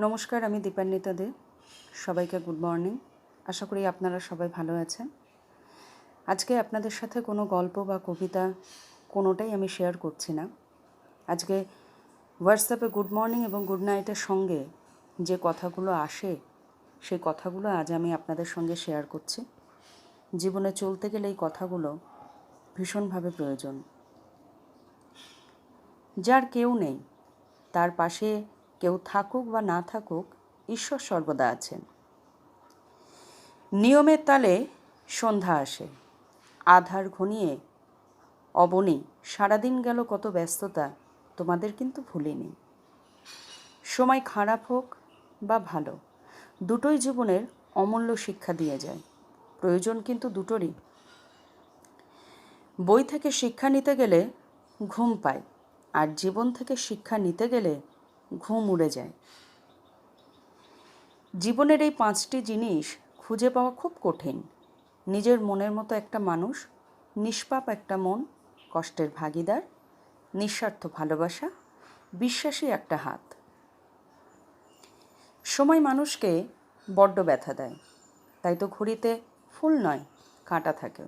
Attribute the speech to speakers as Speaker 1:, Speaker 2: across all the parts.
Speaker 1: নমস্কার, আমি দীপান্বিতা দে। সবাইকে গুড মর্নিং। আশা করি আপনারা সবাই ভালো আছেন। আজকে আপনাদের সাথে কোনো গল্প বা কবিতা কোনোটাই আমি শেয়ার করছি না। আজকে হোয়াটসঅ্যাপে গুড মর্নিং এবং গুড নাইটের সঙ্গে যে কথাগুলো আসে, সেই কথাগুলো আজ আমি আপনাদের সঙ্গে শেয়ার করছি। জীবনে চলতে গেলে এই কথাগুলো ভীষণভাবে প্রয়োজন। যার কেউ নেই, তার পাশে কেউ থাকুক বা না থাকুক, ঈশ্বর সর্বদা আছেন। নিয়মের তালে সন্ধ্যা আসে। আধার ঘনিয়ে, অবনী, সারাদিন গেল কত ব্যস্ততা, তোমাদের কিন্তু ভুলিনি। সময় খারাপ হোক বা ভালো, দুটোই জীবনের অমূল্য শিক্ষা দিয়ে যায়। প্রয়োজন কিন্তু দুটোরই। বই থেকে শিক্ষা নিতে গেলে ঘুম পায়, আর জীবন থেকে শিক্ষা নিতে গেলে ঘুম উড়ে যায়। জীবনের এই পাঁচটি জিনিস খুঁজে পাওয়া খুব কঠিন। নিজের মনের মতো একটা মানুষ, নিষ্পাপ একটা মন, কষ্টের ভাগিদার, নিঃস্বার্থ ভালোবাসা, বিশ্বাসী একটা হাত। সময় মানুষকে বড্ড ব্যথা দেয়, তাই তো ঘড়িতে ফুল নয়, কাঁটা থাকে।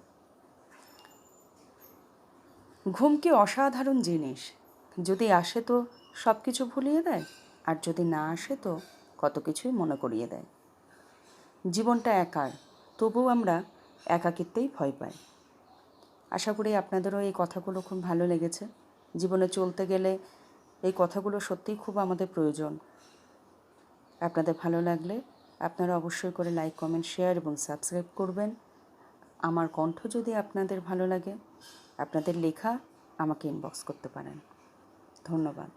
Speaker 1: ঘুম কি অসাধারণ জিনিস, যদি আসে তো সব কিছু ভুলিয়ে দেয়, আর যদি না আসে তো কত কিছুই মনে করিয়ে দেয়। জীবনটা একার, তবুও আমরা একাকিত্বেই ভয় পাই। আশা করি আপনাদেরও এই কথাগুলো খুব ভালো লেগেছে। জীবনে চলতে গেলে এই কথাগুলো সত্যিই খুব আমাদের প্রয়োজন। আপনাদের ভালো লাগলে আপনারা অবশ্যই করে লাইক, কমেন্ট, শেয়ার এবং সাবস্ক্রাইব করবেন। আমার কণ্ঠ যদি আপনাদের ভালো লাগে, আপনাদের লেখা আমাকে ইনবক্স করতে পারেন। ধন্যবাদ।